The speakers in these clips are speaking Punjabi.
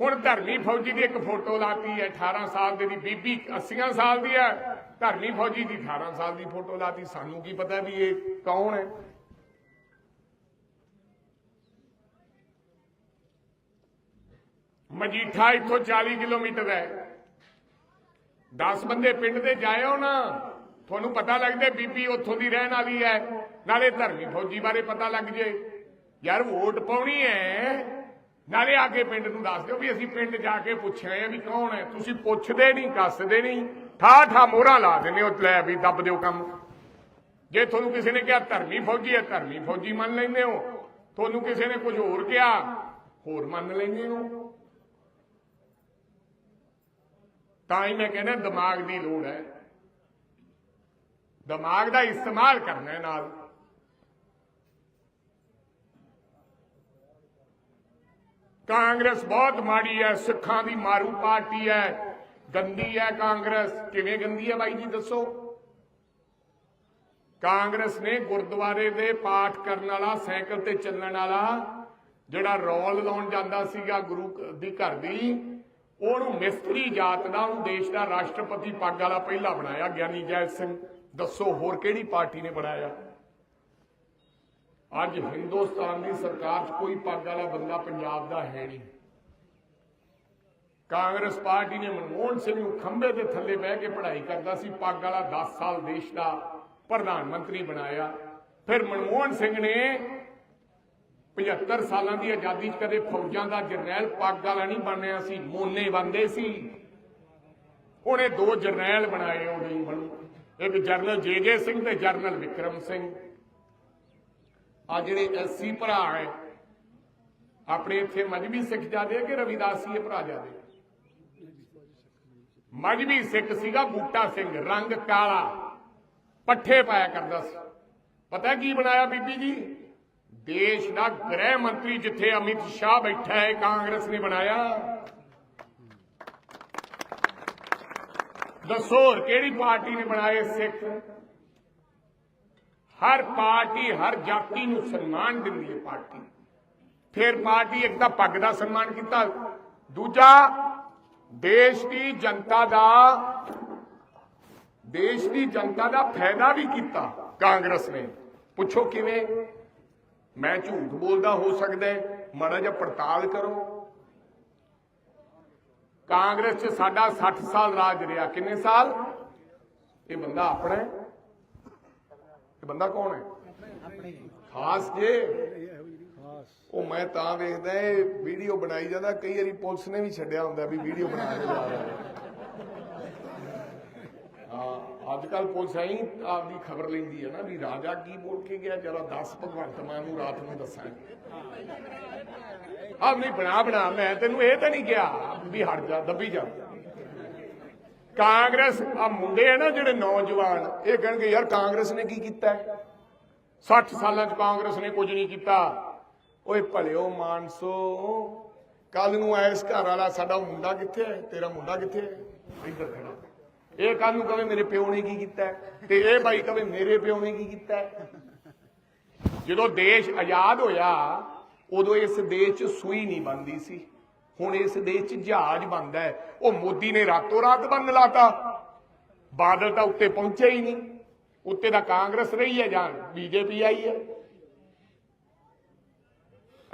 ਹੁਣ ਧਰਮੀ ਫੌਜੀ ਦੀ ਇੱਕ ਫੋਟੋ ਲਾਤੀ ਹੈ 18 ਸਾਲ ਦੇ ਦੀ ਬੀਬੀ 80 ਸਾਲ ਦੀ ਹੈ। ਧਰਮੀ ਫੌਜੀ ਦੀ 18 ਸਾਲ ਦੀ ਫੋਟੋ ਲਾਤੀ। ਸਾਨੂੰ ਕੀ ਪਤਾ ਵੀ ਇਹ ਕੌਣ ਹੈ? ਮਜੀਠਾ ਇੱਥੋਂ 40 ਕਿਲੋਮੀਟਰ ਹੈ। 10 ਬੰਦੇ ਪਿੰਡ ਦੇ ਜਾਇਓ ਨਾ, ਤੁਹਾਨੂੰ ਪਤਾ ਲੱਗਦਾ ਬੀਬੀ ਉੱਥੋਂ ਦੀ ਰਹਿਣ ਵਾਲੀ ਹੈ। ਨਾਲੇ ਧਰਮੀ ਫੌਜੀ ਬਾਰੇ ਪਤਾ ਲੱਗ ਜੇ। ਯਾਰ ਵੋਟ ਪਾਉਣੀ ਹੈ। ਨਾਲੇ ਆ ਕੇ ਪਿੰਡ ਨੂੰ ਦੱਸ ਦਿਓ ਵੀ ਅਸੀਂ ਪਿੰਡ ਜਾ ਕੇ ਪੁੱਛਿਆ ਆ ਵੀ ਕੌਣ ਹੈ। ਤੁਸੀਂ ਪੁੱਛਦੇ ਨਹੀਂ, ਕੱਸਦੇ ਨਹੀਂ। ਠਾ ਠਾ ਮੋਹਰਾਂ ਲਾ ਦਿੰਦੇ ਹੋ, ਲੈ ਵੀ ਦੱਬ ਦਿਓ ਕੰਮ। ਜੇ ਤੁਹਾਨੂੰ ਕਿਸੇ ਨੇ ਕਿਹਾ ਧਰਮੀ ਫੌਜੀ ਹੈ, ਧਰਮੀ ਫੌਜੀ ਮੰਨ ਲੈਂਦੇ ਹੋ। ਤੁਹਾਨੂੰ ਕਿਸੇ ਨੇ ਕੁਝ ਹੋਰ ਕਿਹਾ, ਹੋਰ ਮੰਨ ਲੈਂਦੇ ਹੋ। ਤਾਂ ਹੀ ਮੈਂ ਕਹਿੰਦਾ, ਦਿਮਾਗ ਦੀ ਲੋੜ ਹੈ। ਦਿਮਾਗ ਦਾ ਇਸਤੇਮਾਲ ਕਰਨਾ ਨਾਲ। ਕਾਂਗਰਸ ਬਹੁਤ ਮਾੜੀ ਹੈ, ਸਿੱਖਾਂ ਦੀ ਮਾਰੂ ਪਾਰਟੀ ਹੈ। ਗੰਦੀ ਹੈ ਕਾਂਗਰਸ। ਕਿਵੇਂ ਗੰਦੀ ਹੈ ਬਾਈ ਜੀ, ਦੱਸੋ? ਕਾਂਗਰਸ ਨੇ ਗੁਰਦੁਆਰੇ ਦੇ ਪਾਠ ਕਰਨ ਵਾਲਾ, ਸਾਈਕਲ ਤੇ ਚੱਲਣ ਵਾਲਾ, ਜਿਹੜਾ ਰੋਲ ਲਾਉਣ ਜਾਂਦਾ ਸੀਗਾ ਗੁਰੂ ਦੀ ਘਰ ਦੀ, ਉਹਨੂੰ ਮਿਸਤਰੀ ਜਾਤ ਦਾ, ਉਹਨੂੰ ਦੇਸ਼ ਦਾ ਰਾਸ਼ਟਰਪਤੀ ਪੱਗ ਵਾਲਾ ਪਹਿਲਾ ਬਣਾਇਆ, ਗਿਆਨੀ ਜੈਲ ਸਿੰਘ। ਦੱਸੋ ਹੋਰ ਕਿਹੜੀ ਪਾਰਟੀ ਨੇ ਬਣਾਇਆ? ਅੱਜ ਹਿੰਦੁਸਤਾਨ ਦੀ ਸਰਕਾਰ 'ਚ ਕੋਈ ਪੱਗ ਵਾਲਾ ਬੰਦਾ ਪੰਜਾਬ ਦਾ ਹੈ ਨਹੀਂ। ਕਾਂਗਰਸ ਪਾਰਟੀ ਨੇ ਮਨਮੋਹਨ ਸਿੰਘ ਨੂੰ ਖੰਭੇ ਦੇ ਥੱਲੇ ਬਹਿ ਕੇ ਪੜ੍ਹਾਈ ਕਰਦਾ ਸੀ, ਪੱਗ ਵਾਲਾ 10 ਸਾਲ ਦੇਸ਼ ਦਾ ਪ੍ਰਧਾਨ ਮੰਤਰੀ ਬਣਾਇਆ। ਫਿਰ ਮਨਮੋਹਨ ਸਿੰਘ ਨੇ 75 ਸਾਲਾਂ ਦੀ ਆਜ਼ਾਦੀ 'ਚ ਕਦੇ ਫੌਜਾਂ ਦਾ ਜਰਨੈਲ ਪੱਗ ਵਾਲਾ ਨਹੀਂ ਬਣਿਆ ਸੀ, ਮੋਨੇ ਬੰਦੇ ਸੀ। ਉਹਨੇ ਦੋ ਜਰਨੈਲ ਬਣਾਏ ਉਹਦੇ ਹੀ ਇੱਕ ਜਰਨਲ ਜੇ ਜੇ ਸਿੰਘ ਤੇ ਜਰਨਲ ਵਿਕਰਮ ਸਿੰਘ। ਆ ਜਿਹੜੇ ਐਸੀ ਭਰਾ ਹੈ, ਆਪਣੇ ਇੱਥੇ ਮਜਬੀ ਸਿੱਖ ਜਾਦੇ ਕਿ ਰਵਿਦਾਸੀਏ ਭਰਾ ਜਾਦੇ ਮਜਬੀ ਸਿੱਖ ਸੀਗਾ ਬੂਟਾ ਸਿੰਘ, ਰੰਗ ਕਾਲਾ, ਪੱਠੇ ਪਾਇਆ ਕਰਦਾ ਸੀ। ਪਤਾ ਕੀ ਬਣਾਇਆ ਬੀਬੀ ਜੀ? ਦੇਸ਼ ਦਾ ਗ੍ਰਹਿ ਮੰਤਰੀ ਜਿੱਥੇ ਅਮਿਤ ਸ਼ਾਹ ਬੈਠਾ ਹੈ, ਕਾਂਗਰਸ ਨੇ ਬਣਾਇਆ। ਦੱਸੋ ਕਿਹੜੀ ਪਾਰਟੀ ਨੇ ਬਣਾਏ ਸਿੱਖ? ਹਰ ਪਾਰਟੀ, ਹਰ ਜਾਤੀ ਨੂੰ ਸਨਮਾਨ ਦਿੰਦੀ ਹੈ ਪਾਰਟੀ। ਫਿਰ ਪਾਰਟੀ ਇੱਕ ਤਾਂ ਪੱਗ ਦਾ ਸਨਮਾਨ ਕੀਤਾ, ਦੂਜਾ ਦੇਸ਼ ਦੀ ਜਨਤਾ ਦਾ, ਦੇਸ਼ ਦੀ ਜਨਤਾ ਦਾ ਫਾਇਦਾ ਵੀ ਕੀਤਾ ਕਾਂਗਰਸ ਨੇ। ਪੁੱਛੋ ਕਿਵੇਂ? ਮੈਂ ਝੂਠ ਬੋਲਦਾ ਹੋ ਸਕਦਾ ਮਾੜਾ ਜਿਹਾ ਪੜਤਾਲ ਕਰੋ। ਕਾਂਗਰਸ 'ਚ ਸਾਡਾ 60 ਸਾਲ ਰਾਜ ਰਿਹਾ। ਕਿੰਨੇ ਸਾਲ? ਇਹ ਬੰਦਾ ਆਪਣਾ ਹੈ। ਇਹ ਬੰਦਾ ਕੌਣ ਹੈ? ਖਾਸ ਜੇ ਉਹ ਮੈਂ ਤਾਂ ਵੇਖਦਾ ਇਹ ਵੀਡੀਓ ਬਣਾਈ ਜਾਂਦਾ, ਕਈ ਵਾਰੀ ਪੁਲਿਸ ਨੇ ਵੀ ਛੱਡਿਆ ਹੁੰਦਾ ਵੀ ਵੀਡੀਓ ਬਣਾ ਕੇ ਜਾ ਹਾਂ ਅੱਜ ਕੱਲ ਪੁਲਿਸ ਐਂ ਆਪਦੀ ਖਬਰ ਲੈਂਦੀ ਹੈ ਨਾ ਵੀ ਰਾਜਾ ਕੀ ਬੋਲ ਕੇ ਗਿਆ, ਜਰਾ 10 ਭਗਵੰਤ ਮਾਨ ਨੂੰ ਰਾਤ ਨੂੰ ਦੱਸਾਂਗੇ ਆਹ ਨਹੀਂ, ਬਣਾ ਬਣਾ, ਮੈਂ ਤੈਨੂੰ ਇਹ ਤਾਂ ਨਹੀਂ ਕਿਹਾ ਵੀ ਹਟ ਜਾ, ਦੱਬੀ ਜਾ। ਕਾਂਗਰਸ, ਆ ਮੁੰਡੇ ਆ ਨਾ ਜਿਹੜੇ ਨੌਜਵਾਨ, ਇਹ ਕਹਿਣਗੇ, ਯਾਰ ਕਾਂਗਰਸ ਨੇ ਕੀ ਕੀਤਾ ਹੈ? 60 ਸਾਲਾਂ ਚ ਕਾਂਗਰਸ ਨੇ ਕੁਝ ਨਹੀਂ ਕੀਤਾ। ਓਏ ਭਲਿਓ ਮਾਨਸੋ ਕੱਲ ਨੂੰ ਐਸ ਘਰ ਵਾਲਾ ਸਾਡਾ ਮੁੰਡਾ ਕਿੱਥੇ ਹੈ? ਤੇਰਾ ਮੁੰਡਾ ਕਿੱਥੇ ਹੈ? ਇੱਧਰ ਖੜਾ। ਇਹ ਕੱਲ ਨੂੰ ਕਵੇ ਮੇਰੇ ਪਿਓ ਨੇ ਕੀ ਕੀਤਾ ਤੇ ਇਹ ਬਾਈ ਕਵੇ ਮੇਰੇ ਪਿਓ ਨੇ ਕੀ ਕੀਤਾ ਜਦੋਂ ਦੇਸ਼ ਆਜ਼ਾਦ ਹੋਇਆ, ਉਦੋਂ ਇਸ ਦੇਸ਼ 'ਚ ਸੂਈ ਨਹੀਂ ਬੰਦੀ ਸੀ। ਹੁਣ ਇਸ ਦੇਸ਼ 'ਚ ਜਹਾਜ਼ ਬੰਦਾ ਹੈ। ਉਹ ਮੋਦੀ ਨੇ ਰਾਤੋਂ ਰਾਤ ਬੰਦ ਲਾਤਾ। ਬਾਦਲ ਤਾਂ ਉੱਤੇ ਪਹੁੰਚਿਆ ਹੀ ਨਹੀਂ। ਉੱਤੇ ਤਾਂ ਕਾਂਗਰਸ ਰਹੀ ਹੈ ਜਾਂ ਬੀਜੇਪੀ ਆਈ ਹੈ।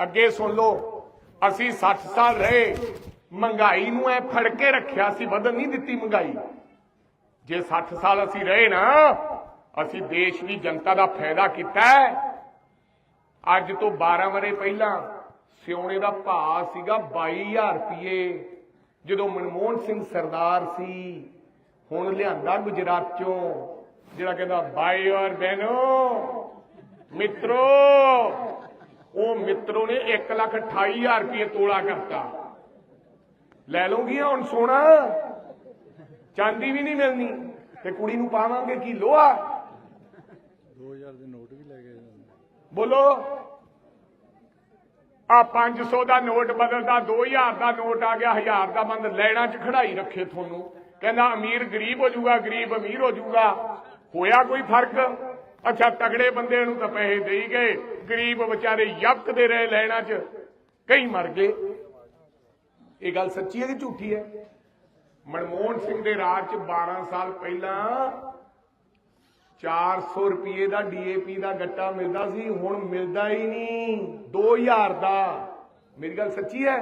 ਅੱਗੇ ਸੁਣ ਲਓ, ਅਸੀਂ 60 ਸਾਲ ਰਹੇ। ਮਹਿੰਗਾਈ ਨੂੰ ਐ ਫੜ ਕੇ ਰੱਖਿਆ ਸੀ, ਵਧਣ ਨਹੀਂ ਦਿੱਤੀ ਮਹਿੰਗਾਈ। ਜੇ 60 ਸਾਲ ਅਸੀਂ ਰਹੇ ਨਾ, ਅਸੀਂ ਦੇਸ਼ ਦੀ ਜਨਤਾ ਦਾ ਫਾਇਦਾ ਕੀਤਾ ਅੱਜ ਤੋਂ 12 ਵਰੇ ਪਹਿਲਾਂ ਸਿਉਣੇ ਦਾ ਭਾਅ ਸੀਗਾ 22000 ਰੁਪਏ ਜਦੋਂ ਮਨਮੋਹਨ ਸਿੰਘ ਸਰਦਾਰ ਸੀ ਹੁਣ ਲਿਆਂਦਾ ਗੁਜਰਾਤ ਚੋਂ ਜਿਹੜਾ ਕਹਿੰਦਾ ਭਾਈ ਔਰ ਬਹਿਨੋ ਮਿੱਤਰੋ। ਉਹ ਮਿੱਤਰੋ ਨੇ 128000 ਰੁਪਏ ਤੋਲਾ ਕਰਤਾ। ਲੈ ਲਓਗੀ ਹੁਣ ਸੋਨਾ ਚਾਂਦੀ ਵੀ ਨਹੀਂ ਮਿਲਣੀ ਤੇ ਕੁੜੀ ਨੂੰ ਪਾਵਾਂਗੇ ਕੀ ਲੋਹਾ? 2000 ਦੇ ਨੋਟ ਵੀ ਲੈ ਗਏ ਬੋਲੋ। ਆ 500 ਦਾ ਨੋਟ ਬਦਲਦਾ 2000 ਦਾ ਨੋਟ ਆ ਗਿਆ 1000 ਦਾ ਬੰਦ ਲੈਣਾ ਚ ਖੜਾਈ ਰੱਖੇ ਤੁਹਾਨੂੰ। ਕਹਿੰਦਾ, ਅਮੀਰ ਗਰੀਬ ਹੋ ਜਾਊਗਾ, ਗਰੀਬ ਅਮੀਰ ਹੋ ਜਾਊਗਾ। ਹੋਇਆ ਕੋਈ ਫ਼ਰਕ? ਅੱਛਾ, ਤਗੜੇ ਬੰਦੇ ਨੂੰ ਤਾਂ ਪੈਸੇ ਦੇਈ ਗਏ। ਗਰੀਬ ਵਿਚਾਰੇ ਯਬਕਦੇ ਰਹੇ ਲੈਣਾ ਚ। ਕਈ ਮਰ ਗਏ। ਇਹ ਗੱਲ ਸੱਚੀ ਹੈ ਕਿ ਝੂਠੀ ਹੈ? ਮਨਮੋਹਨ ਸਿੰਘ ਦੇ ਰਾਜ ਚ 12 ਸਾਲ ਪਹਿਲਾਂ 400 ਰੁਪਏ ਦਾ ਡੀਏਪੀ ਦਾ ਗੱਟਾ ਮਿਲਦਾ ਸੀ, ਹੁਣ ਮਿਲਦਾ ਹੀ ਨਹੀਂ। 2000 ਦਾ। ਮੇਰੀ ਗੱਲ ਸੱਚੀ ਹੈ?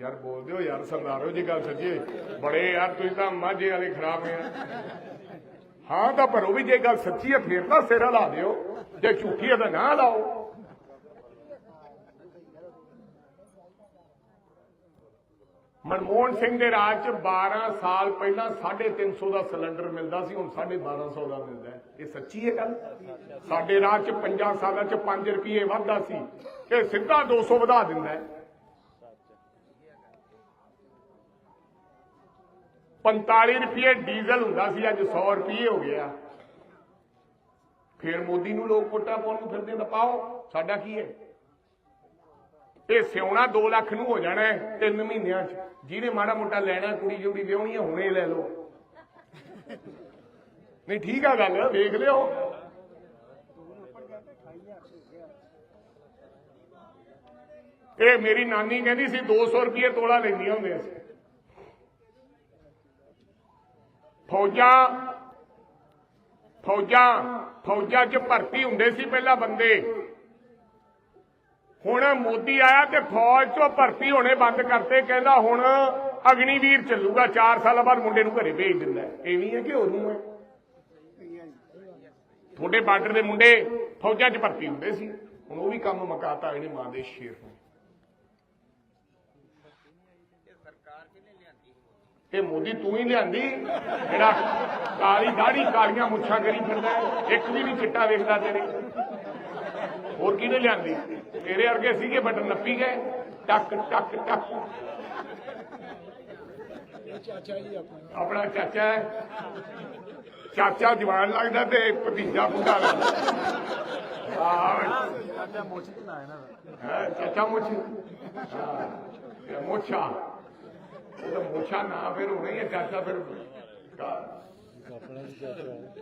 ਯਾਰ ਬੋਲਦੇ ਹੋ ਯਾਰ, ਸਰਦਾਰੋ ਜੀ, ਗੱਲ ਸੱਚੀ ਬੜੇ ਯਾਰ, ਤੁਸੀਂ ਤਾਂ ਮਾਝੇ ਵਾਲੇ ਖਰਾਬ ਹੈ ਹਾਂ ਤਾਂ ਪਰ ਵੀ ਜੇ ਗੱਲ ਸੱਚੀ ਹੈ, ਫੇਰ ਤਾਂ ਸਿਰ ਲਾ ਦਿਓ। ਜੇ ਝੂਠੀ ਹੈ ਤਾਂ ਨਾ ਲਾਓ। ਮਨਮੋਹਨ ਸਿੰਘ ਦੇ ਰਾਜ ਚ 12 ਸਾਲ ਪਹਿਲਾਂ 350 ਦਾ ਸਿਲੰਡਰ ਮਿਲਦਾ ਸੀ, ਹੁਣ 1250 ਦਾ ਮਿਲਦਾ ਇਹ ਸੱਚੀ ਹੈ ਗੱਲ? ਸਾਡੇ ਰਾਜ ਚ 50 ਸਾਲਾਂ ਚ 5 ਰੁਪਏ ਵੱਧਦਾ ਸੀ ਇਹ ਸਿੱਧਾ 200 ਵਧਾ ਦਿੰਦਾ ਹੈ। 45 ਰੁਪਏ ਡੀਜ਼ਲ ਹੁੰਦਾ ਸੀ, ਅੱਜ 100 ਰੁਪਏ ਹੋ ਗਿਆ। ਫਿਰ ਮੋਦੀ ਨੂੰ ਲੋਕ ਕੋਟਾ ਪਾਉਣ ਨੂੰ ਫਿਰਦੇ ਤਾਂ ਪਾਓ, ਸਾਡਾ ਕੀ ਹੈ? ਇਹ ਸਿਉਣਾ 2 ਲੱਖ ਨੂੰ ਹੋ ਜਾਣਾ ਹੈ ਤਿੰਨ ਮਹੀਨਿਆਂ ਚ। ਜਿਹਨੇ ਮਾੜਾ ਮੋਟਾ ਲੈਣਾ, ਕੁੜੀ ਜੋੜੀ ਵਿਆਹਣੀ ਹੈ, ਹੁਣੇ ਲੈ ਲਓ। ਨਹੀਂ, ਠੀਕ ਆ ਗੱਲ, ਵੇਖ ਲਿਓ। ਇਹ ਮੇਰੀ ਨਾਨੀ ਕਹਿੰਦੀ ਸੀ 200 ਰੁਪਏ ਤੋਲਾ ਲੈਂਦੀਆਂ ਹੁੰਦੀਆਂ ਸੀ। ਫੌਜਾਂ ਫੌਜਾਂ ਫੌਜਾਂ 'ਚ ਭਰਤੀ ਹੁੰਦੇ ਸੀ ਪਹਿਲਾਂ ਬੰਦੇ। ਹੁਣ ਮੋਦੀ ਆਇਆ ਤੇ ਫੌਜ 'ਚੋਂ ਭਰਤੀ ਹੋਣੇ ਬੰਦ ਕਰਤੇ ਕਹਿੰਦਾ ਹੁਣ ਅਗਨੀਵੀਰ ਚੱਲੂਗਾ 4 ਸਾਲਾਂ ਬਾਅਦ ਮੁੰਡੇ ਨੂੰ ਘਰੇ ਭੇਜ ਦਿੰਦਾ। ਐਵੇਂ ਹੈ ਕਿ ਹੋਰ ਨੂੰ ਹੈ? ਤੁਹਾਡੇ ਬਾਰਡਰ ਦੇ ਮੁੰਡੇ ਫੌਜਾਂ 'ਚ ਭਰਤੀ ਹੁੰਦੇ ਸੀ। ਹੁਣ ਉਹ ਵੀ ਕੰਮ ਮਕਾਤਾ ਇਹਨੇ ਮਾਂ ਦੇ ਸ਼ੇਰ ਨੂੰ। ਇਹ ਮੋਦੀ ਤੂੰ ਹੀ ਲਿਆਂਦੀ? ਜਿਹੜਾ ਕਾਲੀ ਦਾੜੀ ਕਾਲੀਆਂ ਮੁੱਛਾਂ ਕਰੀ ਫਿਰਦਾ। ਇੱਕ ਵੀ ਨਹੀਂ ਚਿੱਟਾ ਵੇਖਦਾ ਤੇਰੇ। ਹੋਰ ਕਿਹਨੇ ਲਿਆਂਦੀ? ਤੇਰੇ ਵਰਗੇ ਸੀਗੇ ਬਟਨ ਨੱਪੀ ਗਏ। ਟੱਕ ਟੱਕ ਟੱਕ। ਚਾਚਾ ਜੀ ਆਪਣਾ ਆਪਣਾ ਚਾਚਾ ਹੈ। ਚਾਚਾ ਜਵਾਨ ਲੱਗਦਾ ਤੇ ਭਤੀਜਾ ਬੁੱਢਾ ਲੱਗਦਾ। ਆਹ ਚਾਚਾ ਮੋਚ ਨਾ ਇਹਨਾਂ ਦਾ? ਹੈ ਚਾਚਾ ਮੁੱਛ? ਹਾਂ ਮੁੱਛਾ। ਉਹ ਮੁੱਛਾ ਨਾ ਫਿਰ ਹੋਣਾ ਹੀ ਹੈ ਚਾਚਾ ਫਿਰ ਕਾ- ਆਪਣਾ ਵੀ ਚਾਚਾ ਹੈ।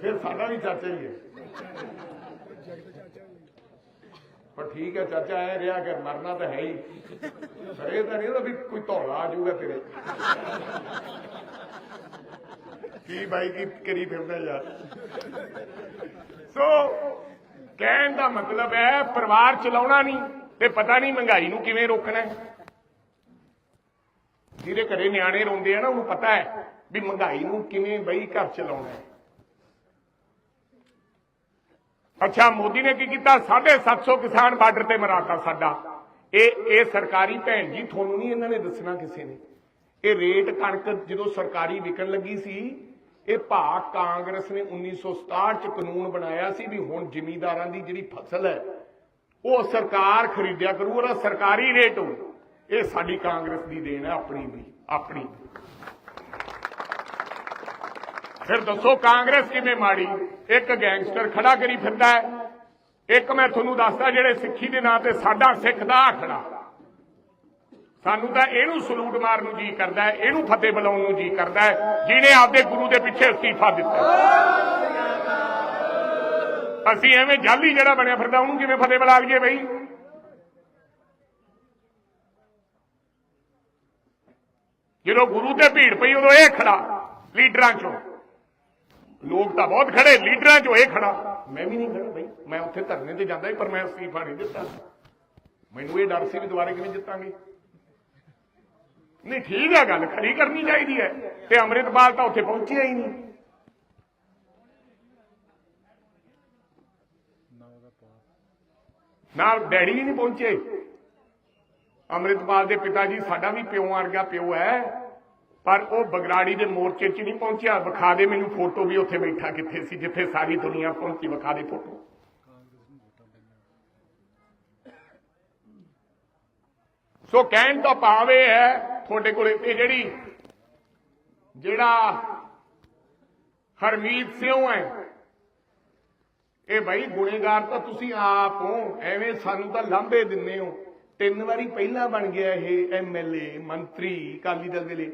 ਫਿਰ ਸਾਡਾ ਵੀ ਚਾਚਾ ਹੀ ਹੈ। ਪਰ ਠੀਕ ਹੈ ਚਾਚਾ, ਐ ਰਿਹਾ ਕਰ ਮਰਨਾ ਤਾਂ ਹੈ ਹੀ। ਪਰ ਇਹ ਤਾਂ ਨਹੀਂ ਵੀ ਕੋਈ ਧੌਲਾ ਆ ਜਾਊਗਾ ਤੇਰੇ। ਕੀ ਬਾਈ, ਕੀ ਕਰੀ ਫਿਰਦਾ ਯਾਰ? ਸੋ ਕਹਿਣ ਦਾ ਮਤਲਬ ਹੈ ਪਰਿਵਾਰ ਚਲਾਉਣਾ ਨਹੀਂ, ਤੇ ਪਤਾ ਨਹੀਂ ਮਹਿੰਗਾਈ ਨੂੰ ਕਿਵੇਂ ਰੋਕਣਾ ਜਿਹਦੇ ਘਰੇ ਨਿਆਣੇ ਰੋਂਦੇ ਆ ਨਾ, ਉਹਨੂੰ ਪਤਾ ਹੈ ਵੀ ਮਹਿੰਗਾਈ ਨੂੰ ਕਿਵੇਂ ਬਈ ਘਰ ਚਲਾਉਣਾ ਹੈ। ਅੱਛਾ, ਮੋਦੀ ਨੇ ਕੀ ਕੀਤਾ? 750 ਕਿਸਾਨ ਬਾਰਡਰ ਤੇ ਮਰਾਤਾ ਸਾਡਾ। ਇਹ ਇਹ ਸਰਕਾਰੀ ਭੈਣ ਜੀ, ਤੁਹਾਨੂੰ ਨਹੀਂ ਇਹਨਾਂ ਨੇ ਦੱਸਣਾ ਕਿਸੇ ਨੇ। ਇਹ ਰੇਟ ਕਣਕ ਜਦੋਂ ਸਰਕਾਰੀ ਵਿਕਣ ਲੱਗੀ ਸੀ, ਇਹ ਭਾ ਕਾਂਗਰਸ ਨੇ 1967 ਚ ਕਾਨੂੰਨ ਬਣਾਇਆ ਸੀ ਵੀ ਹੁਣ ਜ਼ਿਮੀਂਦਾਰਾਂ ਦੀ ਜਿਹੜੀ ਫਸਲ ਹੈ, ਉਹ ਸਰਕਾਰ ਖਰੀਦਿਆ ਕਰੂ, ਉਹਦਾ ਸਰਕਾਰੀ ਰੇਟ ਹੋ ਇਹ ਸਾਡੀ ਕਾਂਗਰਸ ਦੀ ਦੇਣ ਹੈ, ਆਪਣੀ ਵੀ, ਆਪਣੀ। ਫਿਰ ਦੱਸੋ ਕਾਂਗਰਸ ਕਿਵੇਂ ਮਾੜੀ? ਇੱਕ ਗੈਂਗਸਟਰ ਖੜਾ ਕਰੀ ਫਿਰਦਾ ਹੈ। ਇੱਕ ਮੈਂ ਤੁਹਾਨੂੰ ਦੱਸਦਾ ਜਿਹੜੇ ਸਿੱਖੀ ਦੇ ਨਾਂ ਤੇ ਸਾਡਾ ਸਿੱਖ ਦਾ ਆਖੜਾ। ਸਾਨੂੰ ਤਾਂ ਇਹਨੂੰ ਸਲੂਟ ਮਾਰਨ ਨੂੰ ਜੀ ਕਰਦਾ ਹੈ, ਇਹਨੂੰ ਫਤਿਹ ਬੁਲਾਉਣ ਨੂੰ ਜੀ ਕਰਦਾ ਹੈ, ਜਿਹਨੇ ਆਪਦੇ ਗੁਰੂ ਦੇ ਪਿੱਛੇ ਅਸਤੀਫਾ ਦਿੱਤਾ ਅਸੀਂ ਐਵੇਂ ਜਾਲੀ ਜਿਹੜਾ ਬਣਿਆ ਫਿਰਦਾ, ਉਹਨੂੰ ਕਿਵੇਂ ਫਤਿਹ ਬੁਲਾ ਲਈਏ ਬਈ? ਜਦੋਂ ਗੁਰੂ ਤੇ ਭੀੜ ਪਈ, ਉਦੋਂ ਇਹ ਖੜਾ ਲੀਡਰਾਂ ਚੋਂ। ਲੋਕ ਤਾਂ ਬਹੁਤ ਖੜੇ, ਲੀਡਰਾਂ ਚੋਂ ਇਹ ਖੜਾ। ਮੈਂ ਵੀ ਨਹੀਂ ਖੜਾ ਬਈ, ਮੈਂ ਉੱਥੇ ਧਰਨੇ ਤੇ ਜਾਂਦਾ ਪਰ ਮੈਂ ਅਸਤੀਫਾ ਨਹੀਂ ਦਿੱਤਾ। ਮੈਨੂੰ ਇਹ ਡਰ ਸੀ ਵੀ ਦੁਬਾਰੇ ਕਿਵੇਂ ਜਿੱਤਾਂਗੇ। ਨਹੀਂ, ਠੀਕ ਹੈ ਗੱਲ ਖਰੀ ਕਰਨੀ ਚਾਹੀਦੀ ਹੈ। ਤੇ ਅੰਮ੍ਰਿਤਪਾਲ ਤਾਂ ਉੱਥੇ ਪਹੁੰਚਿਆ ਹੀ ਨਹੀਂ। ਨਾ ਨਾਲ ਡੈਡੀ ਵੀ ਨਹੀਂ ਪਹੁੰਚੇ। ਅੰਮ੍ਰਿਤਪਾਲ ਦੇ ਪਿਤਾ ਜੀ ਸਾਡਾ ਵੀ ਪਿਓ ਵਰਗਾ ਪਿਓ ਹੈ। ਪਰ ਉਹ ਬਗਰਾੜੀ ਦੇ ਮੋਰਚੇ 'ਚ ਨਹੀਂ ਪਹੁੰਚਿਆ। ਵਿਖਾ ਦੇ ਮੈਨੂੰ ਫੋਟੋ ਵੀ ਉੱਥੇ ਬੈਠਾ ਕਿੱਥੇ ਸੀ, ਜਿੱਥੇ ਸਾਰੀ ਦੁਨੀਆ ਪਹੁੰਚੀ ਵਿਖਾ ਦੇ ਫੋਟੋ। ਸੋ ਕਹਿਣ ਦਾ ਭਾਵ ਇਹ ਹੈ, ਤੁਹਾਡੇ ਕੋਲ ਇਹ ਜਿਹੜੀ, ਜਿਹੜਾ ਹਰਮੀਤ ਸਿੰਘ ਹੈ, ਇਹ ਭਾਈ ਗੁਨੇਗਾਰ ਤਾਂ ਤੁਸੀਂ ਆਪ ਹੋ, ਐਵੇਂ ਸਾਨੂੰ ਤਾਂ ਲਾਂਭੇ ਦਿੰਨੇ ਹੋ। ਤਿੰਨ ਵਾਰੀ ਪਹਿਲਾਂ ਬਣ ਗਿਆ ਇਹ ਐਮਐਲਏ ਮੰਤਰੀ, ਅਕਾਲੀ ਦਲ ਦੇ ਲਈ।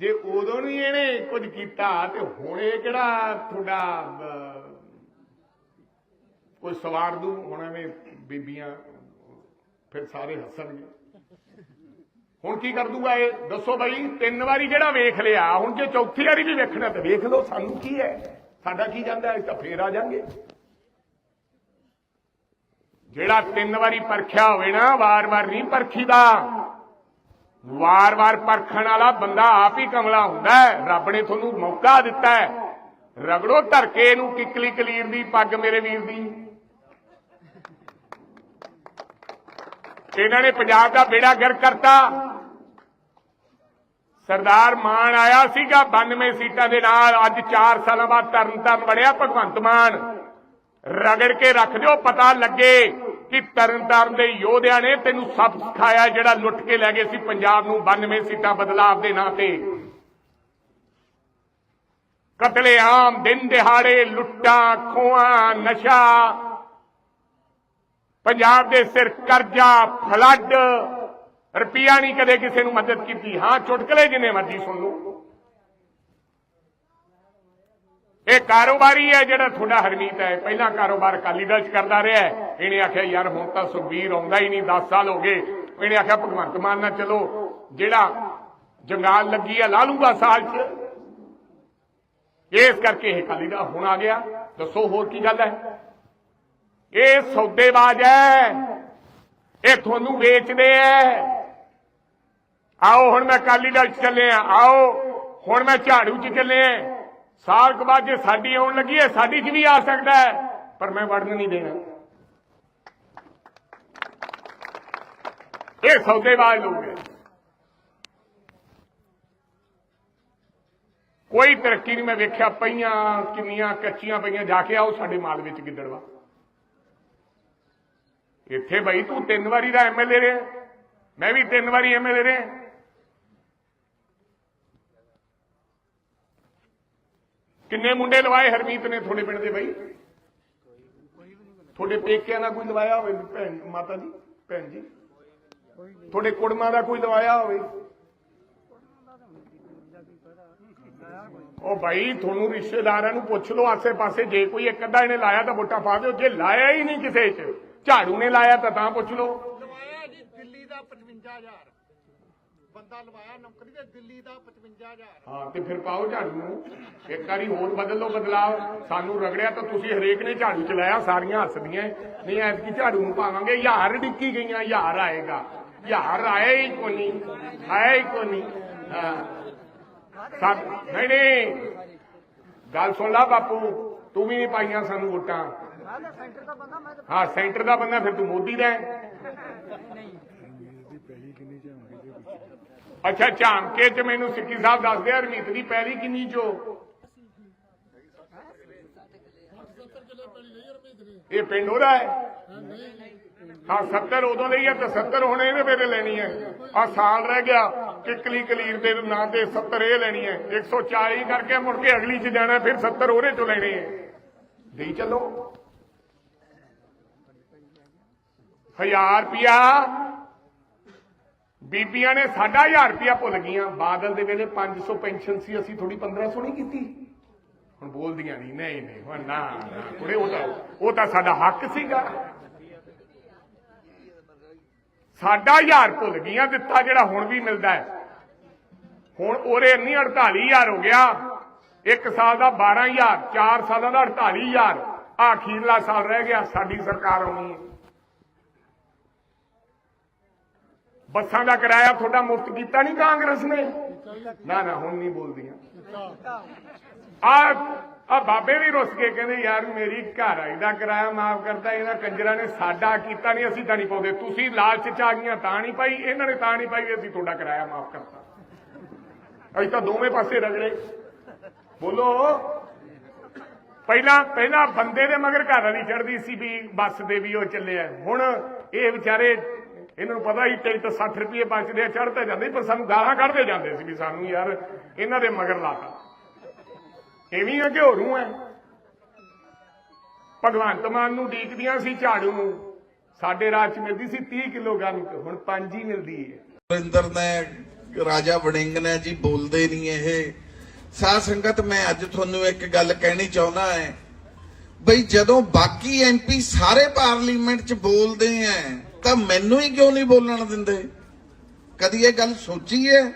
ਜੇ ਉਦੋਂ ਨਹੀਂ ਇਹਨੇ ਕੁਝ ਕੀਤਾ ਤੇ ਹੁਣ ਇਹ ਕਿਹੜਾ ਤੁਹਾਡਾ ਕੋਈ ਸਵਾਰ ਦੂ? ਹੁਣ ਐਵੇਂ ਬੀਬੀਆਂ ਫਿਰ ਸਾਰੇ ਹੱਸਣਗੇ। ਹੁਣ ਕੀ ਕਰ ਦੂਗਾ ਇਹ? ਦੱਸੋ ਬਾਈ, ਤਿੰਨ ਵਾਰੀ ਜਿਹੜਾ ਵੇਖ ਲਿਆ, ਹੁਣ ਜੇ ਚੌਥੀ ਵਾਰੀ ਵੀ ਵੇਖਣਾ ਤੇ ਵੇਖ ਲਓ ਸਾਨੂੰ ਕੀ ਹੈ। ਸਾਡਾ ਕੀ ਜਾਂਦਾ ਹੈ? ਤਾਂ ਫੇਰ ਆ ਜਾਾਂਗੇ। ਜਿਹੜਾ ਤਿੰਨ ਵਾਰੀ ਪਰਖਿਆ ਹੋਵੇ ਨਾ, ਵਾਰ-ਵਾਰ ਨਹੀਂ ਪਰਖੀਦਾ। ਵਾਰ-ਵਾਰ ਪਰਖਣ ਵਾਲਾ ਬੰਦਾ ਆਪ ਹੀ ਕਮਲਾ ਹੁੰਦਾ ਹੈ। ਰੱਬ ਨੇ ਤੁਹਾਨੂੰ ਮੌਕਾ ਦਿੱਤਾ ਹੈ। ਰਗੜੋ ਧਰ ਕੇ ਇਹਨੂੰ ਕਿਕਲੀ ਕਲੀਰ ਦੀ, ਪੱਗ ਮੇਰੇ ਵੀਰ ਦੀ। ਇਹਨਾਂ ਨੇ ਪੰਜਾਬ ਦਾ ਬੇੜਾ ਗਰ ਕਰਤਾ। ਸਰਦਾਰ ਮਾਨ ਆਇਆ ਸੀਗਾ 92 ਸੀਟਾਂ ਦੇ ਨਾਲ। ਅੱਜ 4 ਸਾਲਾਂ ਬਾਅਦ ਤਰਨ ਤਾਰਨ ਬੜਿਆ ਭਗਵੰਤ ਮਾਨ। ਰਗੜ ਕੇ ਰੱਖ ਦਿਓ, ਪਤਾ ਲੱਗੇ। ਕਿ ਤਰਨ ਤਾਰਨ ਦੇ ਯੋਧਿਆਂ ਨੇ ਤੈਨੂੰ ਸਭ ਸਿਖਾਇਆ ਜਿਹੜਾ ਲੁੱਟ ਕੇ ਲੈ ਗਏ ਸੀ ਪੰਜਾਬ ਨੂੰ 92 ਸੀਟਾਂ ਬਦਲਾਵ ਦੇ ਨਾਂ ਤੇ। ਕਤਲੇਆਮ, ਦਿਨ ਦਿਹਾੜੇ, ਲੁੱਟਾਂ, ਖੋਹਾਂ, ਨਸ਼ਾ। ਪੰਜਾਬ ਦੇ ਸਿਰ ਕਰਜ਼ਾ, ਫਲੱਡ। ਰੁਪਈਆ ਨਹੀਂ ਕਦੇ ਕਿਸੇ ਨੂੰ ਮਦਦ ਕੀਤੀ। ਹਾਂ, ਚੁਟਕਲੇ ਜਿੰਨੇ ਮਰਜ਼ੀ ਸੁਣ ਲਓ। ਇਹ ਕਾਰੋਬਾਰੀ ਹੈ ਜਿਹੜਾ ਤੁਹਾਡਾ ਹਰਮੀਤ ਹੈ। ਪਹਿਲਾਂ ਕਾਰੋਬਾਰ ਅਕਾਲੀ ਦਲ ਚ ਕਰਦਾ ਰਿਹਾ ਇਹਨੇ ਆਖਿਆ, ਯਾਰ, ਹੁਣ ਤਾਂ ਸੁਖਬੀਰ ਆਉਂਦਾ ਹੀ ਨਹੀਂ 10 ਸਾਲ ਹੋ ਗਏ। ਇਹਨੇ ਆਖਿਆ, ਭਗਵੰਤ ਮਾਨ ਨਾਲ ਚਲੋ। ਜਿਹੜਾ ਜੰਗਾਲ ਲੱਗੀ ਆ ਲਾ ਲੂਗਾ ਸਾਲ ਚ। ਇਸ ਕਰਕੇ ਇਹ ਅਕਾਲੀ ਦਾ ਹੁਣ ਆ ਗਿਆ। ਦੱਸੋ, ਹੋਰ ਕੀ ਗੱਲ ਹੈ? ਇਹ ਸੌਦੇਬਾਜ਼ ਹੈ। ਇਹ ਤੁਹਾਨੂੰ ਵੇਚਦੇ ਐ ਆਓ, ਹੁਣ ਮੈਂ ਅਕਾਲੀ ਦਲ ਚ ਚੱਲੇ ਆ। ਆਓ, ਹੁਣ ਮੈਂ ਝਾੜੂ ਚ ਚੱਲੇ ਆ। ਸਾਲ ਕੁ ਬਾਅਦ ਜੇ ਸਾਡੀ ਆਉਣ ਲੱਗੀ ਹੈ, ਸਾਡੀ ਚ ਵੀ ਆ ਸਕਦਾ ਹੈ। ਪਰ ਮੈਂ ਵੜਨ ਨਹੀਂ ਦੇਣਾ। ਇਹ ਸੌਦੇਬਾਜ਼ ਲੋਕ ਹੈ। ਕੋਈ ਤਰੱਕੀ ਨਹੀਂ ਮੈਂ ਵੇਖਿਆ, ਪਈਆਂ ਕਿੰਨੀਆਂ ਕੱਚੀਆਂ ਪਈਆਂ, ਜਾ ਕੇ ਆਓ ਸਾਡੇ ਮਾਲ ਵਿੱਚ ਗਿੱਦੜਵਾ। ਇੱਥੇ ਬਈ ਤੂੰ ਤਿੰਨ ਵਾਰੀ ਦਾ ਐਮਐਲਏ ਰਿਹਾ। ਮੈਂ ਵੀ ਤਿੰਨ ਵਾਰੀ ਐਮਐਲਏ ਰਿਹਾ। ਕਿੰਨੇ ਮੁੰਡੇ ਲਵਾਏ ਹਰਮੀਤ ਨੇ ਤੁਹਾਡੇ ਪਿੰਡ ਦੇ ਬਈ? ਤੁਹਾਡੇ ਪੇਕਿਆਂ ਦਾ ਕੋਈ ਲਵਾਇਆ ਹੋਵੇ ਭੈਣ, ਮਾਤਾ ਜੀ, ਭੈਣ ਜੀ? ਤੁਹਾਡੇ ਕੁੜਮਾਂ ਦਾ ਕੋਈ ਲਵਾਇਆ ਹੋਵੇ? ਉਹ ਭਾਈ ਤੁਹਾਨੂੰ ਰਿਸ਼ਤੇਦਾਰਾਂ ਨੂੰ ਪੁੱਛ ਲਓ, ਆਸੇ-ਪਾਸੇ ਜੇ ਕੋਈ ਇੱਕ ਅੱਧਾ ਇਹਨੇ ਲਾਇਆ ਤਾਂ ਵੋਟਾਂ ਪਾ ਦਿਓ, ਜੇ ਲਾਇਆ ਹੀ ਨਹੀਂ ਕਿਸੇ 'ਚ, ਝਾੜੂ ਨੇ ਲਾਇਆ ਤਾਂ ਤਾਂ ਪੁੱਛ ਲਓ। ਲਵਾਇਆ ਜੀ, ਦਿੱਲੀ ਦਾ 55000 ਬੰਦਾ ਲਵਾਇਆ ਨੌਕਰੀ ਤੇ ਦਿੱਲੀ ਦਾ 55000 ਹਾਂ ਤੇ ਫਿਰ ਪਾਓ ਝਾੜੂ। ਨੂੰ ਇੱਕ ਵਾਰੀ ਹੋਰ ਬਦਲ ਲਓ ਬਦਲਾਵ ਸਾਨੂੰ ਰਗੜਿਆ ਤਾਂ ਤੁਸੀਂ ਹਰੇਕ ਨੇ ਝਾੜੂ ਚਲਾਇਆ ਸਾਰੀਆਂ ਹੱਸਦੀਆਂ। ਨਹੀਂ ਐਤਕੀ ਝਾੜੂ ਨੂੰ ਪਾਵਾਂਗੇ। ਯਾਰ ਡਿੱਕੀ ਗਈਆਂ ਯਾਰ ਆਏਗਾ। ਯਾਰ ਆਇਆ ਹੀ ਕੋਈ ਨਹੀਂ। ਆਇਆ ਹੀ ਕੋਈ ਨਹੀਂ। ਨਹੀਂ ਨਹੀਂ। ਗੱਲ ਸੁਣ ਲਾ ਬਾਪੂ ਤੂੰ ਵੀ ਨਹੀਂ ਪਾਈਆਂ ਸਾਨੂੰ ਵੋਟਾਂ। ਹਾਂ ਸੈਂਟਰ ਦਾ ਬੰਦਾ ਫਿਰ ਤੂੰ ਮੋਦੀ ਦਾ ਹੈ। ਇਹਦੀ ਪਹਿਲੀ ਕਿੰਨੀ ਝਾਂਗੀ ਦੇ ਵਿੱਚ ਅੱਛਾ, ਝਾਂਕੇ ਚ ਮੈਨੂੰ ਸਿੱਕੀ ਸਾਹਿਬ ਦੱਸਦੇ ਆ ਰਮੀਤ ਦੀ ਪਹਿਲੀ ਕਿੰਨੀ ਚੋ? ਇਹ ਪਿੰਡ ਉਹਦਾ ਹੈ? ਹਾਂ 70 ਉਦੋਂ ਲਈ ਹੈ ਤਾਂ 70 ਹੁਣ ਇਹਨੇ ਵੇਲੇ ਲੈਣੀ ਹੈ। ਆ ਸਾਲ ਰਹਿ ਗਿਆ, ਕਿਕਲੀ ਕਲੀਰ ਦੇ ਨਾਂ ਤੇ 70 ਇਹ ਲੈਣੀ ਹੈ। 140 ਕਰਕੇ ਮੁੜ ਕੇ ਅਗਲੀ ਚ ਜਾਣਾ, ਫਿਰ 70 ਉਹਦੇ ਚੋਂ ਲੈਣੇ ਹੈ। ਦੇਈ ਚੱਲੋ। 1000 ਰੁਪਿਆ ਬੀਬੀਆਂ ਨੇ ਸਾਡਾ 1000 ਰੁਪਿਆ ਭੁੱਲ ਗਈਆਂ। ਬਾਦਲ ਦੇ ਵੇਲੇ 500 ਪੈਨਸ਼ਨ ਸੀ, ਅਸੀਂ ਥੋੜੀ 1500 ਨਹੀਂ ਕੀਤੀ। ਹੁਣ ਬੋਲਦੀਆਂ ਨਹੀਂ ਨਹੀਂ ਨਹੀਂ, ਹੁਣ ਨਾ ਨਾ, ਕੁੜੇ, ਉਹ ਤਾਂ ਉਹ ਤਾਂ ਸਾਡਾ ਹੱਕ ਸੀਗਾ। ਸਾਡਾ 1000 ਭੁੱਲ ਗਈਆਂ, ਦਿੱਤਾ ਜਿਹੜਾ ਹੁਣ ਵੀ ਮਿਲਦਾ ਹੈ। ਹੁਣ ਉਹਰੇ ਨਹੀਂ 48000 ਹੋ ਗਿਆ। ਇੱਕ ਸਾਲ ਦਾ 12000 4 ਸਾਲਾਂ ਦਾ 48000 ਆਹ ਅਖੀਰਲਾ ਸਾਲ ਰਹਿ ਗਿਆ, ਸਾਡੀ ਸਰਕਾਰ ਆਉਣੀ ਹੈ ਬੱਸਾਂ ਦਾ ਕਿਰਾਇਆ ਤੁਹਾਡਾ ਮੁਫਤ ਕੀਤਾ ਨਹੀਂ ਕਾਂਗਰਸ ਨੇ? ਨਾ ਨਾ, ਹੁਣ ਨਹੀਂ ਬੋਲਦੀਆਂ। ਆ ਆ ਬਾਬੇ ਵੀ ਰੁੱਸ ਕੇ ਕਹਿੰਦੇ, ਯਾਰ, ਮੇਰੀ ਘਰ ਆਈ ਦਾ ਕਿਰਾਇਆ ਮਾਫ ਕਰਤਾ, ਇਹਨਾਂ ਕੰਜਰਾਂ ਨੇ ਸਾਡਾ ਕੀਤਾ ਨਹੀਂ, ਅਸੀਂ ਤਾਂ ਨਹੀਂ ਪਾਉਂਦੇ। ਤੁਸੀਂ ਲਾਲਚ ਚ ਆ ਗਈਆਂ, ਤਾਂ ਨਹੀਂ ਪਾਈ, ਇਹਨਾਂ ਨੇ ਤਾਂ ਨਹੀਂ ਪਾਈ ਵੀ ਅਸੀਂ ਤੁਹਾਡਾ ਕਿਰਾਇਆ ਮਾਫ ਕਰਤਾ। ਅਸੀਂ ਤਾਂ ਦੋਵੇਂ ਪਾਸੇ ਰਗੜੇ। ਬੋਲੋ। ਪਹਿਲਾਂ ਪਹਿਲਾਂ ਬੰਦੇ ਦੇ ਮਗਰ ਘਰ ਵਾਲੀ ਚੜਦੀ ਸੀ ਵੀ ਬੱਸ ਦੇ ਵੀ ਉਹ ਚੱਲਿਆ ਹੁਣ ਇਹ ਵਿਚਾਰੇ ਇਹਨਾਂ ਨੂੰ ਪਤਾ ਹੀ ਤੇਰੀ ਤਾਂ 60 ਰੁਪਏ ਬਚਦੇ ਆ ਚੜ੍ਹ ਜਾਂਦੇ ਪਰ ਸਾਨੂੰ ਗਾਲਾਂ ਕੱਢਦੇ ਜਾਂਦੇ ਸੀ ਵੀ ਸਾਨੂੰ ਯਾਰ ਇਹਨਾਂ ਦੇ ਮਗਰ ਲਾਤਾ ਐਵੇਂ ਆ ਕਿ ਹੋਰੂ ਹੈ ਭਗਵੰਤ ਮਾਨ ਨੂੰ ਡੀਕਦੀਆਂ ਸੀ ਝਾੜੂ ਨੂੰ। ਸਾਡੇ ਰਾਜ ਚ ਮਿਲਦੀ ਸੀ 30 ਕਿਲੋ ਕਣਕ ਹੁਣ 5 ਹੀ ਮਿਲਦੀ ਹੈ ਵਰਿੰਦਰ ਨੇ ਰਾਜਾ ਵੜਿੰਗ ਨੇ ਜੀ, ਬੋਲਦੇ ਨਹੀਂ ਇਹ। ਸਾਧ ਸੰਗਤ, ਮੈਂ ਅੱਜ ਤੁਹਾਨੂੰ ਇੱਕ ਗੱਲ ਕਹਿਣੀ ਚਾਹੁੰਦਾ ਹੈ ਬਈ ਜਦੋਂ ਬਾਕੀ ਐਮਪੀ ਸਾਰੇ ਪਾਰਲੀਮੈਂਟ 'ਚ ਬੋਲਦੇ ਆ ਤਾਂ ਮੈਨੂੰ ਹੀ ਕਿਉਂ ਨਹੀਂ ਬੋਲਣ ਦਿੰਦੇ? ਕਦੀ ਇਹ ਗੱਲ ਸੋਚੀ ਹੈ?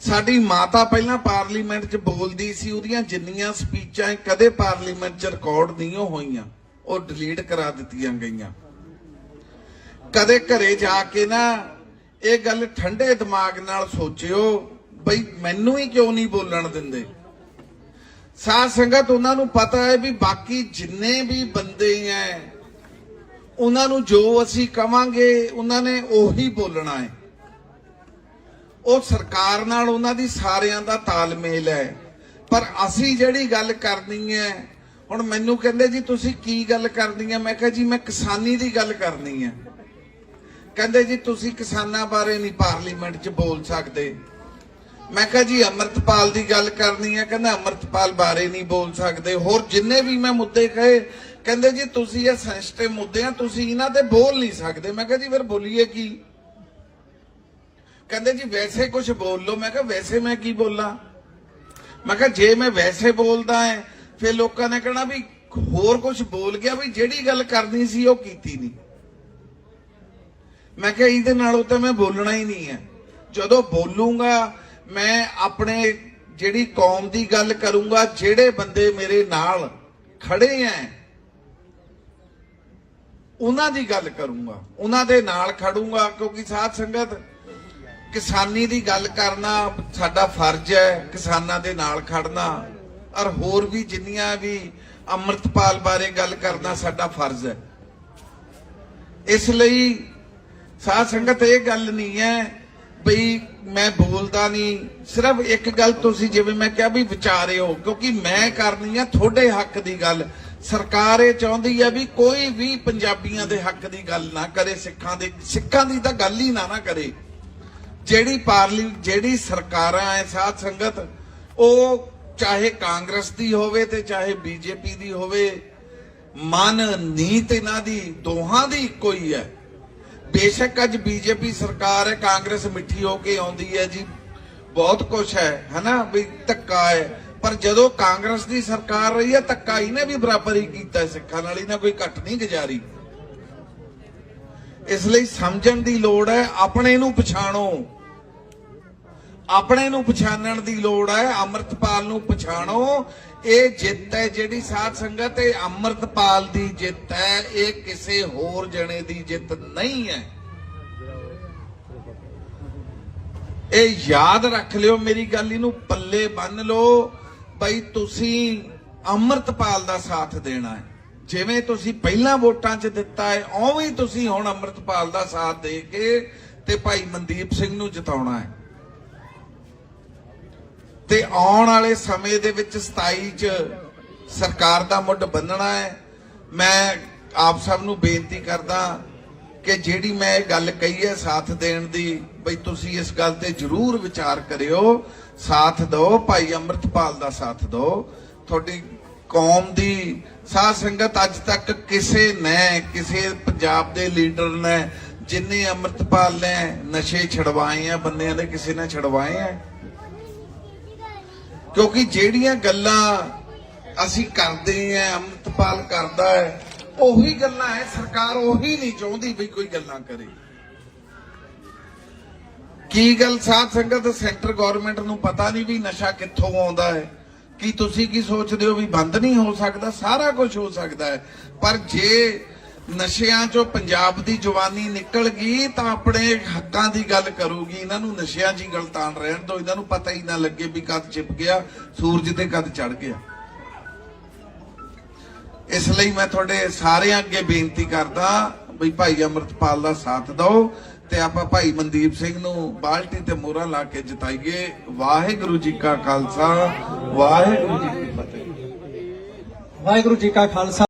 ਸਾਡੀ ਮਾਤਾ ਪਹਿਲਾਂ ਪਾਰਲੀਮੈਂਟ 'ਚ ਬੋਲਦੀ ਸੀ, ਉਹਦੀਆਂ ਜਿੰਨੀਆਂ ਸਪੀਚਾਂ ਕਦੇ ਪਾਰਲੀਮੈਂਟ 'ਚ ਰਿਕਾਰਡ ਨਹੀਂ ਹੋਈਆਂ। ਉਹ ਡਿਲੀਟ ਕਰਾ ਦਿੱਤੀਆਂ ਗਈਆਂ। ਕਦੇ ਘਰੇ ਜਾ ਕੇ ਨਾ ਇਹ ਗੱਲ ਠੰਡੇ ਦਿਮਾਗ ਨਾਲ ਸੋਚਿਓ, ਬਈ ਮੈਨੂੰ ਹੀ ਕਿਉਂ ਨਹੀਂ ਬੋਲਣ ਦਿੰਦੇ? ਸਾਧ ਸੰਗਤ, ਉਹਨਾਂ ਨੂੰ ਪਤਾ ਹੈ ਵੀ ਬਾਕੀ ਜਿੰਨੇ ਵੀ ਬੰਦੇ ਐ ਉਹਨਾਂ ਨੂੰ ਜੋ ਅਸੀਂ ਕਵਾਂਗੇ, ਉਹਨਾਂ ਨੇ ਉਹੀ ਬੋਲਣਾ ਹੈ। ਉਹ ਸਰਕਾਰ ਨਾਲ ਉਹਨਾਂ ਦੀ ਸਾਰਿਆਂ ਦਾ ਤਾਲਮੇਲ ਹੈ। ਪਰ ਅਸੀਂ ਜਿਹੜੀ ਗੱਲ ਕਰਨੀ ਹੈ, ਹੁਣ ਮੈਨੂੰ ਕਹਿੰਦੇ ਜੀ, ਤੁਸੀਂ ਕੀ ਗੱਲ ਕਰਨੀ ਹੈ? ਮੈਂ ਕਿਹਾ ਜੀ, ਮੈਂ ਕਿਸਾਨੀ ਦੀ ਗੱਲ ਕਰਨੀ ਹੈ। ਕਹਿੰਦੇ ਜੀ, ਤੁਸੀਂ ਕਿਸਾਨਾਂ ਬਾਰੇ ਨਹੀਂ ਪਾਰਲੀਮੈਂਟ 'ਚ ਬੋਲ ਸਕਦੇ। ਮੈਂ ਕਿਹਾ ਜੀ, ਅਮਰਤਪਾਲ ਦੀ ਗੱਲ ਕਰਨੀ ਹੈ, ਕਹਿੰਦਾ ਅਮਰਤਪਾਲ ਬਾਰੇ ਨਹੀਂ ਬੋਲ ਸਕਦੇ। ਹੋਰ ਜਿੰਨੇ ਵੀ ਮੈਂ ਮੁੱਦੇ ਕਹੇ ਕਹਿੰਦੇ ਜੀ, ਤੁਸੀਂ ਇਹ ਸੈਂਸਿਟਿਵ ਮੁੱਦੇ ਆ, ਤੁਸੀਂ ਇਹਨਾਂ ਤੇ ਬੋਲ ਨਹੀਂ ਸਕਦੇ। ਮੈਂ ਕਿਹਾ ਜੀ, ਫਿਰ ਬੋਲੀਏ ਕੀ? ਕਹਿੰਦੇ ਜੀ, ਵੈਸੇ ਕੁਝ ਬੋਲ ਲਓ। ਮੈਂ ਕਿਹਾ, ਵੈਸੇ ਮੈਂ ਕੀ ਬੋਲਾਂ? ਮੈਂ ਕਿਹਾ, ਜੇ ਮੈਂ ਵੈਸੇ ਬੋਲਦਾ ਹੈ ਫਿਰ ਲੋਕਾਂ ਨੇ ਕਹਿਣਾ ਵੀ ਹੋਰ ਕੁਝ ਬੋਲ ਗਿਆ ਵੀ ਜਿਹੜੀ ਗੱਲ ਕਰਨੀ ਸੀ, ਉਹ ਕੀਤੀ ਨਹੀਂ। ਮੈਂ ਕਿਹਾ, ਇਹਦੇ ਨਾਲੋਂ ਤਾਂ ਮੈਂ ਬੋਲਣਾ ਹੀ ਨਹੀਂ ਹੈ ਜਦੋਂ ਬੋਲੂੰਗਾ, ਮੈਂ ਆਪਣੇ ਜਿਹੜੀ ਕੌਮ ਦੀ ਗੱਲ ਕਰੂੰਗਾ, ਜਿਹੜੇ ਬੰਦੇ ਮੇਰੇ ਨਾਲ ਖੜੇ ਐ ਉਹਨਾਂ ਦੀ ਗੱਲ ਕਰੂੰਗਾ, ਉਹਨਾਂ ਦੇ ਨਾਲ ਖੜੂੰਗਾ, ਕਿਉਂਕਿ ਸਾਧ ਸੰਗਤ, ਕਿਸਾਨੀ ਦੀ ਗੱਲ ਕਰਨਾ ਸਾਡਾ ਫਰਜ਼ ਹੈ, ਕਿਸਾਨਾਂ ਦੇ ਨਾਲ ਖੜਨਾ, ਔਰ ਹੋਰ ਵੀ ਜਿੰਨੀਆਂ ਵੀ ਅੰਮ੍ਰਿਤਪਾਲ ਬਾਰੇ ਗੱਲ ਕਰਨਾ ਸਾਡਾ ਫਰਜ਼ ਹੈ। ਇਸ ਲਈ ਸਾਧ ਸੰਗਤ ਇਹ ਗੱਲ ਨਹੀਂ ਹੈ ਬਈ ਮੈਂ ਬੋਲਦਾ ਨਹੀਂ, ਸਿਰਫ ਇੱਕ ਗੱਲ ਤੁਸੀਂ ਜਿਵੇਂ ਮੈਂ ਕਿਹਾ ਵੀ ਵਿਚਾਰਿਓ, ਕਿਉਂਕਿ ਮੈਂ ਕਰਨੀ ਆ ਤੁਹਾਡੇ ਹੱਕ ਦੀ ਗੱਲ। ਸਰਕਾਰ ਇਹ ਚਾਹੁੰਦੀ ਹੈ ਵੀ ਕੋਈ ਵੀ ਪੰਜਾਬੀਆਂ ਦੇ ਹੱਕ ਦੀ ਗੱਲ ਨਾ ਕਰੇ, ਸਿੱਖਾਂ ਦੇ ਸਿੱਖਾਂ ਦੀ ਤਾਂ ਗੱਲ ਹੀ ਨਾ ਨਾ ਕਰੇ। ਜਿਹੜੀ ਪਾਰਲੀ ਜਿਹੜੀ ਸਰਕਾਰਾਂ ਐ, ਸਾਧ ਸੰਗਤ, ਉਹ ਚਾਹੇ ਕਾਂਗਰਸ ਦੀ ਹੋਵੇ ਤੇ ਚਾਹੇ ਬੀਜੇਪੀ ਦੀ ਹੋਵੇ, ਮਨ, ਨੀਤ ਇਹਨਾਂ ਦੀ, ਦੋਹਾਂ ਦੀ ਇੱਕੋ ਹੀ ਹੈ। ਬੇਸ਼ੱਕ ਅੱਜ ਬੀਜੇਪੀ ਸਰਕਾਰ ਹੈ, ਕਾਂਗਰਸ ਮਿੱਠੀ ਹੋ ਕੇ ਆਉਂਦੀ ਹੈ ਜੀ। ਬਹੁਤ ਕੁਝ ਹੈ, ਹਨਾ? ਵੀ ਧੱਕਾ ਹੈ। ਪਰ ਜਦੋਂ ਕਾਂਗਰਸ ਦੀ ਸਰਕਾਰ ਰਹੀ ਹੈ, ਧੱਕਾ ਇਹਨੇ ਵੀ ਬਰਾਬਰ ਹੀ ਕੀਤਾ ਸਿੱਖਾਂ ਨਾਲ ਇਹਨਾਂ ਕੋਈ ਘੱਟ ਨਹੀਂ ਗੁਜ਼ਾਰੀ। ਇਸ ਲਈ ਸਮਝਣ ਦੀ ਲੋੜ ਹੈ, ਆਪਣੇ ਨੂੰ ਪਛਾਣੋ। ਆਪਣੇ ਨੂੰ ਪਛਾਣਨ ਦੀ ਲੋੜ ਹੈ, ਅੰਮ੍ਰਿਤਪਾਲ ਨੂੰ ਪਛਾਣੋ। ਇਹ ਜਿੱਤ ਹੈ ਜਿਹੜੀ ਸਾਧ ਸੰਗਤ, ਇਹ ਅੰਮ੍ਰਿਤਪਾਲ ਦੀ ਜਿੱਤ ਹੈ, ਇਹ ਕਿਸੇ ਹੋਰ ਜਣੇ ਦੀ ਜਿੱਤ ਨਹੀਂ ਹੈ। ਇਹ ਯਾਦ ਰੱਖ ਲਿਓ ਮੇਰੀ ਗੱਲ, ਇਹਨੂੰ ਪੱਲੇ ਬੰਨ ਲਓ। ਬਈ ਤੁਸੀਂ ਅੰਮ੍ਰਿਤਪਾਲ ਦਾ ਸਾਥ ਦੇਣਾ ਹੈ। ਜਿਵੇਂ ਤੁਸੀਂ ਪਹਿਲਾਂ ਵੋਟਾਂ 'ਚ ਦਿੱਤਾ ਹੈ, ਉਵੇਂ ਤੁਸੀਂ ਹੁਣ ਅੰਮ੍ਰਿਤਪਾਲ ਦਾ ਸਾਥ ਦੇ ਕੇ ਤੇ ਭਾਈ ਮਨਦੀਪ ਸਿੰਘ ਨੂੰ ਜਿਤਾਉਣਾ ਹੈ। ਤੇ ਆਉਣ ਵਾਲੇ ਸਮੇਂ ਦੇ ਵਿੱਚ 27 ਚ ਸਰਕਾਰ ਦਾ ਮੁੱਢ ਬੰਨਣਾ ਹੈ। ਮੈਂ ਆਪ ਸਭ ਨੂੰ ਬੇਨਤੀ ਕਰਦਾ ਕਿ ਜਿਹੜੀ ਮੈਂ ਇਹ ਗੱਲ ਕਹੀ ਹੈ ਸਾਥ ਦੇਣ ਦੀ, ਬਈ ਤੁਸੀਂ ਇਸ ਗੱਲ ਤੇ ਜਰੂਰ ਵਿਚਾਰ ਕਰਿਓ, ਸਾਥ ਦਿਓ, ਭਾਈ ਅੰਮ੍ਰਿਤਪਾਲ ਦਾ ਸਾਥ ਦਿਓ। ਤੁਹਾਡੀ ਕੌਮ ਦੀ ਸਾਧ ਸੰਗਤ ਅੱਜ ਤੱਕ ਕਿਸੇ ਨੇ, ਕਿਸੇ ਪੰਜਾਬ ਦੇ ਲੀਡਰ ਨੇ ਜਿੰਨੇ ਅੰਮ੍ਰਿਤਪਾਲ ਨੇ ਨਸ਼ੇ ਛਡਵਾਏ ਆ, ਬੰਦਿਆਂ ਦੇ ਕਿਸੇ ਨੇ ਛਡਵਾਏ ਆ। ਕਿਉਂਕਿ ਜਿਹੜੀਆਂ ਗੱਲਾਂ ਅਸੀਂ ਕਰਦੇ ਆਂ, ਅੰਮ੍ਰਿਤਪਾਲ ਕਰਦਾ ਹੈ ਉਹੀ ਗੱਲਾਂ ਹੈ ਸਰਕਾਰ ਉਹੀ ਨਹੀਂ ਚਾਹੁੰਦੀ ਵੀ ਕੋਈ ਗੱਲਾਂ ਕਰੇ। ਕੀ ਗੱਲ ਸਾਧ ਸੰਗਤ ਸੈਂਟਰ ਗਵਰਨਮੈਂਟ ਨੂੰ ਪਤਾ ਨਹੀਂ ਵੀ ਨਸ਼ਾ ਕਿੱਥੋਂ ਆਉਂਦਾ ਹੈ? ਕੀ ਤੁਸੀਂ ਕੀ ਸੋਚਦੇ ਹੋ ਵੀ ਬੰਦ ਨਹੀਂ ਹੋ ਸਕਦਾ? ਸਾਰਾ ਕੁਝ ਹੋ ਸਕਦਾ ਹੈ। ਪਰ ਜੇ ਨਸ਼ਿਆਂ ਚੋਂ ਪੰਜਾਬ ਦੀ ਜਵਾਨੀ ਨਿਕਲ ਗਈ, ਤਾਂ ਆਪਣੇ ਹੱਕਾਂ ਦੀ ਗੱਲ ਕਰੂਗੀ। ਇਹਨਾਂ ਨੂੰ ਨਸ਼ਿਆਂ 'ਚ ਹੀ ਗਲਤਾਨ ਰਹਿਣ ਤੋਂ ਇਹਨਾਂ ਨੂੰ ਪਤਾ ਹੀ ਨਾ ਲੱਗੇ ਵੀ ਕਦ ਚਿਪ ਗਿਆ, ਸੂਰਜ ਤੇ ਕਦ ਚੜ ਗਿਆ। ਇਸ ਲਈ ਮੈਂ ਤੁਹਾਡੇ ਸਾਰਿਆਂ ਅੱਗੇ ਬੇਨਤੀ ਕਰਦਾ ਵੀ ਭਾਈ ਅਮਰਤਪਾਲ ਦਾ ਸਾਥ ਦਿਓ ਤੇ ਆਪਾਂ ਭਾਈ ਮਨਦੀਪ ਸਿੰਘ ਨੂੰ ਬਾਲਟੀ ਤੇ ਮੋਹਰਾ ਲਾ ਕੇ ਜਿਤਾਈਏ। ਵਾਹਿਗੁਰੂ ਜੀ ਕਾ ਖਾਲਸਾ, ਵਾਹਿਗੁਰੂ ਜੀ ਕੀ ਫਤਿਹ। ਵਾਹਿਗੁਰੂ ਜੀ ਕਾ ਖਾਲਸਾ।